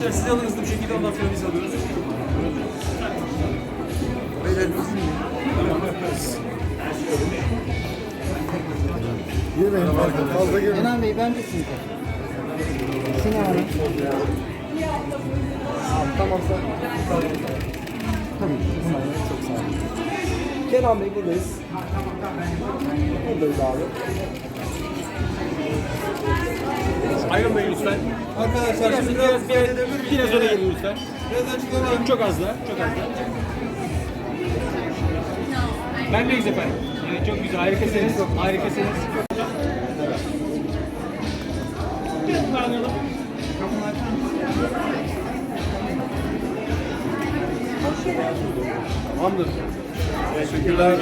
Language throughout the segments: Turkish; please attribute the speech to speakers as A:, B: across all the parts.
A: Siz alın hızlı şekilde ondan sonra biz alıyoruz.
B: Girmeyin fazla, fazla girmeyin.
C: Kenan Bey ben de sizde. Sinan Hanım.
B: Tamam sen.
C: Tabii çok sağ olun. Kenan Bey buradayız. Buradayız abi.
A: Ayrılın Bey lütfen.
B: Arkadaşlar
A: Biraz,
B: şimdi
A: biraz,
B: biraz,
A: biraz, biraz öne gelin lütfen.
B: biraz açıklama.
A: Çok az daha, çok az daha. Ben de efendim. Evet, çok güzel, harikasınız. Harikasınız. Biraz daha alalım.
B: Tamamdır.
D: Teşekkürler.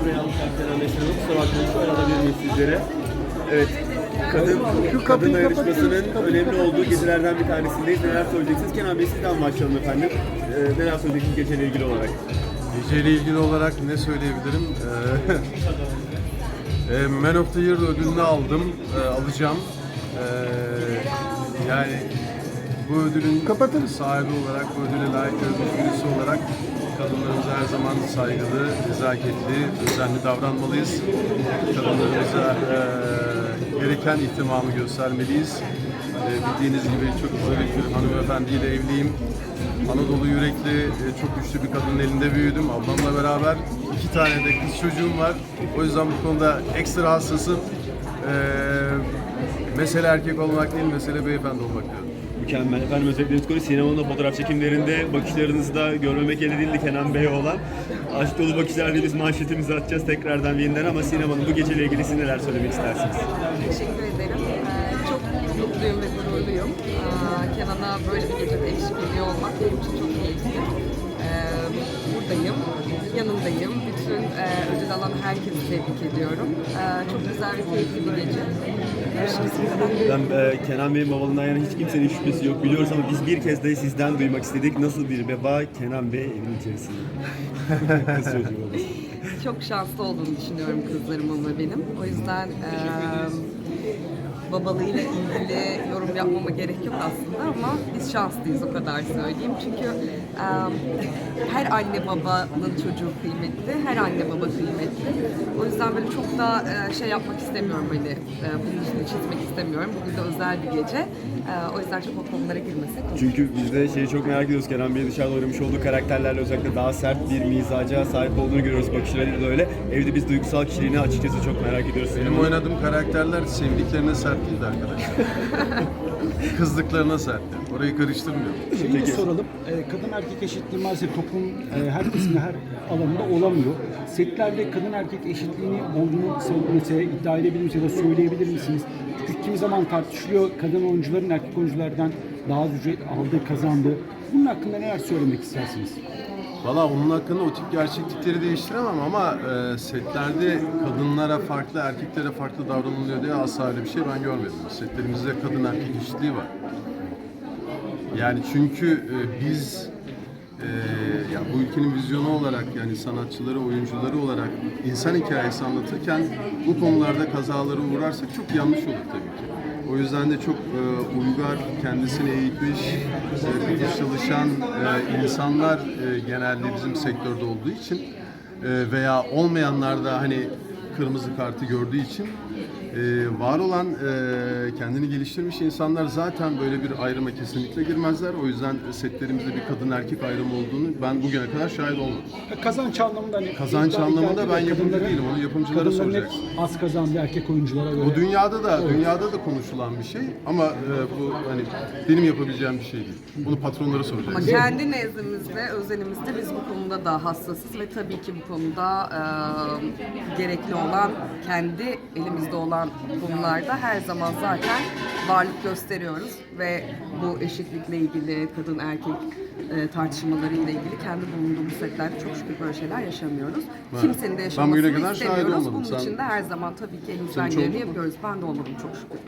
D: Buraya almışlar. Kusura bakmayın arada bir sizlere. Evet. Kadın,
B: Şu
D: kadın dayanışmasının önemli olduğu gecelerden bir tanesindeyiz. Neler söyleyeceksiniz? Kenan Bey sizden başlayalım efendim. Ee, neler söyleyeceksiniz geceyle ilgili olarak?
E: Geceyle ilgili olarak ne söyleyebilirim? Ee, e, Man of the Year ödülünü aldım, e, alacağım. Ee, yani bu ödülün
B: Kapatın.
E: sahibi olarak, bu ödüle layık birisi olarak kadınlarımıza her zaman saygılı, nezaketli, özenli davranmalıyız. Kadınlarımıza e, gereken ihtimamı göstermeliyiz. E, bildiğiniz gibi çok güzel bir hanımefendiyle evliyim. Anadolu yürekli, e, çok güçlü bir kadının elinde büyüdüm. Ablamla beraber iki tane de kız çocuğum var. O yüzden bu konuda ekstra hassasım. E, mesele erkek olmak değil, mesele beyefendi olmak diyorum.
D: Mükemmel. Efendim özellikle Konu sinemanın fotoğraf çekimlerinde bakışlarınızda görmemek elde değildi Kenan Bey olan. Aşk dolu bakışlar diye biz manşetimizi atacağız tekrardan yeniden ama sinemanın bu geceyle ilgili siz neler söylemek istersiniz?
F: Teşekkür ederim. Ee, çok mutluyum ve gururluyum. Kenan'a böyle bir gecede eşlik ediyor olmak benim için çok keyifli. Ee, buradayım, yanındayım. E, ödül alan herkesi tebrik ediyorum. Ee, çok güzel ve keyifli bir gece. Görüşürüz.
D: Ben e, Kenan Bey'in babalığından yana hiç kimsenin şüphesi yok biliyoruz ama biz bir kez de sizden duymak istedik. Nasıl bir beba Kenan Bey evin içerisinde? Kız çocuğu babası.
F: Çok şanslı olduğunu düşünüyorum kızlarımın ve benim. O yüzden e, babalığıyla ilgili yorum yapmama gerek yok aslında ama biz şanslıyız o kadar söyleyeyim. Çünkü e, her anne babanın çocuğu kıymetli, her anne baba kıymetli. O yüzden böyle çok da e, şey yapmak istemiyorum hani e, bunun üstüne çizmek istemiyorum. Bugün de özel bir gece. E, o yüzden çok o konulara girmesek olur.
D: Çünkü biz de şeyi çok merak ediyoruz. Kenan Bey'in dışarıda oynamış olduğu karakterlerle özellikle daha sert bir mizaca sahip olduğunu görüyoruz. Bakışlarıyla da öyle. Evde biz duygusal kişiliğini açıkçası çok merak ediyoruz.
E: Benim oynadığım karakterler sevdiklerine sert değildi arkadaşlar. Kızdıklarına sertti. Orayı karıştırmıyorum.
G: Şeyi de soralım. Ee, kadın erkek eşitliği maalesef toplum e, her kesimde her alanında olamıyor. Setlerde kadın erkek eşitliğini olduğunu mesela iddia edebilir misiniz ya da söyleyebilir misiniz? Çünkü kimi zaman tartışılıyor kadın oyuncuların erkek oyunculardan daha az ücret aldı, kazandı. Bunun hakkında neler söylemek istersiniz?
E: Valla onun hakkında o tip gerçeklikleri değiştiremem ama e, setlerde kadınlara farklı, erkeklere farklı davranılıyor diye asla öyle bir şey ben görmedim. Setlerimizde kadın erkek eşitliği var. Yani çünkü e, biz e, ya bu ülkenin vizyonu olarak yani sanatçıları, oyuncuları olarak insan hikayesi anlatırken bu konularda kazalara uğrarsak çok yanlış olur tabii ki. O yüzden de çok e, uygar, kendisini eğitmiş, e, çalışan e, insanlar e, genelde bizim sektörde olduğu için e, veya olmayanlar da hani kırmızı kartı gördüğü için e, var olan e, kendini geliştirmiş insanlar zaten böyle bir ayrıma kesinlikle girmezler. O yüzden setlerimizde bir kadın erkek ayrımı olduğunu ben bugüne kadar şahit olmadım.
G: Kazanç anlamında hani
E: Kazanç
G: iddia-
E: anlamında
G: iddia
E: ben
G: ediyor.
E: yapımcı
G: Kadınların-
E: değilim, onu yapımcılara
G: kadınların hep
E: soracaksın.
G: Az kazandı erkek oyunculara göre.
E: Bu dünyada da dünyada da konuşulan bir şey ama e, bu hani benim yapabileceğim bir şey değil. Bunu patronlara
F: Ama
E: soracaksın.
F: kendi nezdimizde, özelimizde biz bu konuda da hassasız ve tabii ki bu konuda e, gerekli olan, kendi elimizde olan konularda her zaman zaten varlık gösteriyoruz ve bu eşitlikle ilgili, kadın erkek e, tartışmalarıyla ilgili kendi bulunduğumuz setlerde çok şükür böyle şeyler yaşamıyoruz. Kimsenin de
E: Ben
F: yaşamasını
E: bugüne kadar
F: istemiyoruz. Bunun
E: Sen-
F: için de her zaman tabii ki elimizden geleni yapıyoruz. Ben de olmadım çok şükür.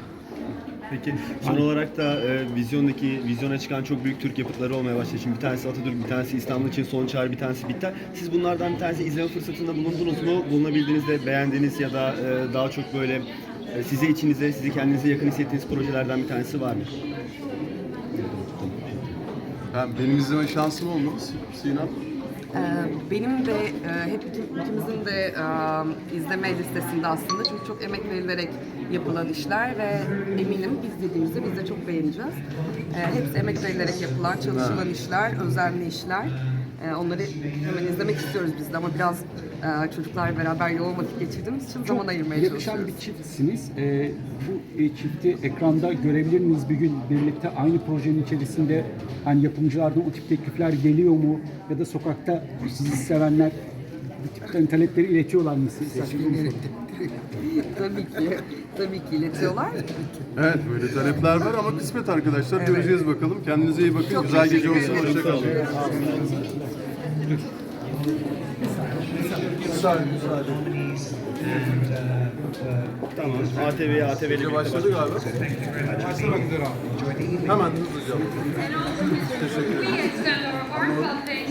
D: Peki son olarak da e, vizyondaki vizyona çıkan çok büyük Türk yapıtları olmaya başladı. Şimdi bir tanesi Atatürk, bir tanesi İstanbul için Son Çağrı, bir tanesi Biter. Siz bunlardan bir tanesi izleme fırsatında bulundunuz mu? Bulunabildiğinizde beğendiğiniz ya da e, daha çok böyle e, size içinize, sizi kendinize yakın hissettiğiniz projelerden bir tanesi var mı?
E: Ben, benim izleme şansım olmadı Sinan.
F: Ee, benim de e, hep iki- ikimizin de e, izleme listesinde aslında çünkü çok emek verilerek yapılan işler ve eminim izlediğimizde biz de çok beğeneceğiz. Ee, hepsi emek verilerek yapılan, çalışılan işler, özenli işler. Ee, onları hemen izlemek istiyoruz biz de ama biraz e, çocuklar beraber yoğun vakit geçirdiğimiz için zaman ayırmaya
G: yakışan
F: çalışıyoruz.
G: bir çiftsiniz. Ee, bu e, çifti ekranda görebilir miyiz bir gün birlikte aynı projenin içerisinde? Hani yapımcılardan o tip teklifler geliyor mu? Ya da sokakta sizi sevenler bu tip talepleri iletiyorlar mı size?
F: tabii ki, tabii ki iletiyorlar.
E: Evet böyle talepler var ama kısmet arkadaşlar.
F: Evet.
E: Göreceğiz bakalım. Kendinize iyi bakın.
F: Çok
E: Güzel gece
F: teşekkür
E: olsun.
F: ederim.
E: Hoşçakalın.
B: Müsaade, müsaade.
D: Tamam. ATV'ye ATV'li
E: başladı galiba. Hemen hızlıca.
H: We extend our heartfelt thanks